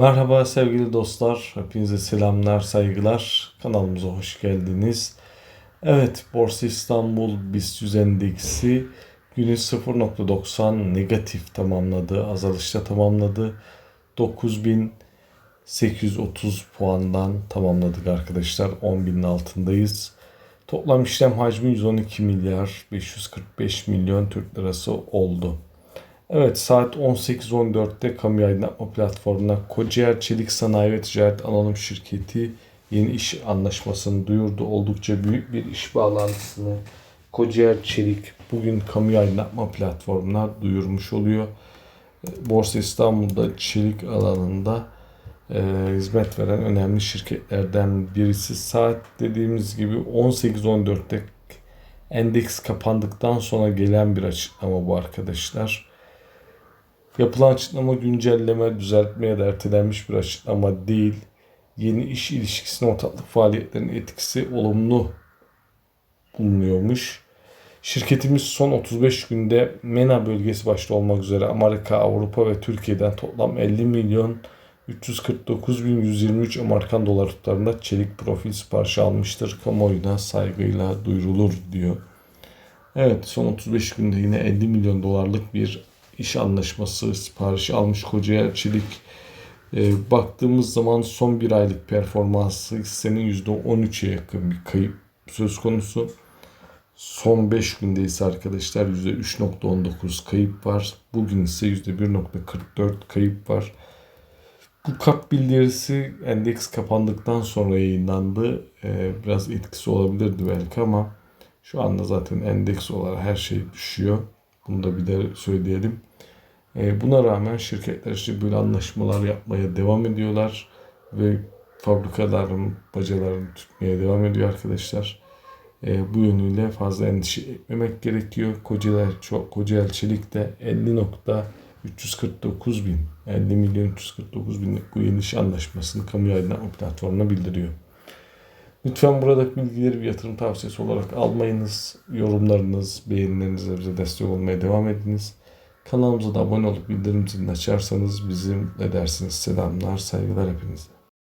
Merhaba sevgili dostlar, hepinize selamlar, saygılar. Kanalımıza hoş geldiniz. Evet, Borsa İstanbul BIST 100 endeksi günü 0.90 negatif tamamladı, azalışta tamamladı. 9830 puandan tamamladık arkadaşlar. 10.000'in altındayız. Toplam işlem hacmi 112 milyar 545 milyon Türk lirası oldu. Evet saat 18.14'te kamu aydınlatma platformuna Kocaeli Çelik Sanayi ve Ticaret Anonim Şirketi yeni iş anlaşmasını duyurdu. Oldukça büyük bir iş bağlantısını Kocaeli Çelik bugün kamu aydınlatma platformuna duyurmuş oluyor. Borsa İstanbul'da çelik alanında e, hizmet veren önemli şirketlerden birisi. Saat dediğimiz gibi 18.14'te endeks kapandıktan sonra gelen bir açıklama bu arkadaşlar. Yapılan açıklama güncelleme, düzeltme ya da ertelenmiş bir açıklama değil. Yeni iş ilişkisine ortaklık faaliyetlerinin etkisi olumlu bulunuyormuş. Şirketimiz son 35 günde MENA bölgesi başta olmak üzere Amerika, Avrupa ve Türkiye'den toplam 50 milyon 349.123 Amerikan dolar tutarında çelik profil siparişi almıştır. Kamuoyuna saygıyla duyurulur diyor. Evet son 35 günde yine 50 milyon dolarlık bir iş anlaşması siparişi almış Kocaeli Çelik. E, baktığımız zaman son bir aylık performansı hissenin %13'e yakın bir kayıp söz konusu. Son 5 günde ise arkadaşlar %3.19 kayıp var. Bugün ise %1.44 kayıp var. Bu kap bildirisi endeks kapandıktan sonra yayınlandı. Ee, biraz etkisi olabilirdi belki ama şu anda zaten endeks olarak her şey düşüyor. Bunu da bir de söyleyelim. Ee, buna rağmen şirketler işte böyle anlaşmalar yapmaya devam ediyorlar ve fabrikaların bacalarını tutmaya devam ediyor arkadaşlar. Ee, bu yönüyle fazla endişe etmemek gerekiyor. Kocaeli, çok, Kocaeli Çelik de 50 nokta 349 bin, 50 milyon 349 binlik bu yeni iş anlaşmasını kamu aydınlatma platformuna bildiriyor. Lütfen buradaki bilgileri bir yatırım tavsiyesi olarak almayınız. Yorumlarınız, beğenilerinizle bize destek olmaya devam ediniz. Kanalımıza da abone olup bildirim zilini açarsanız bizim ne dersiniz selamlar, saygılar hepinize.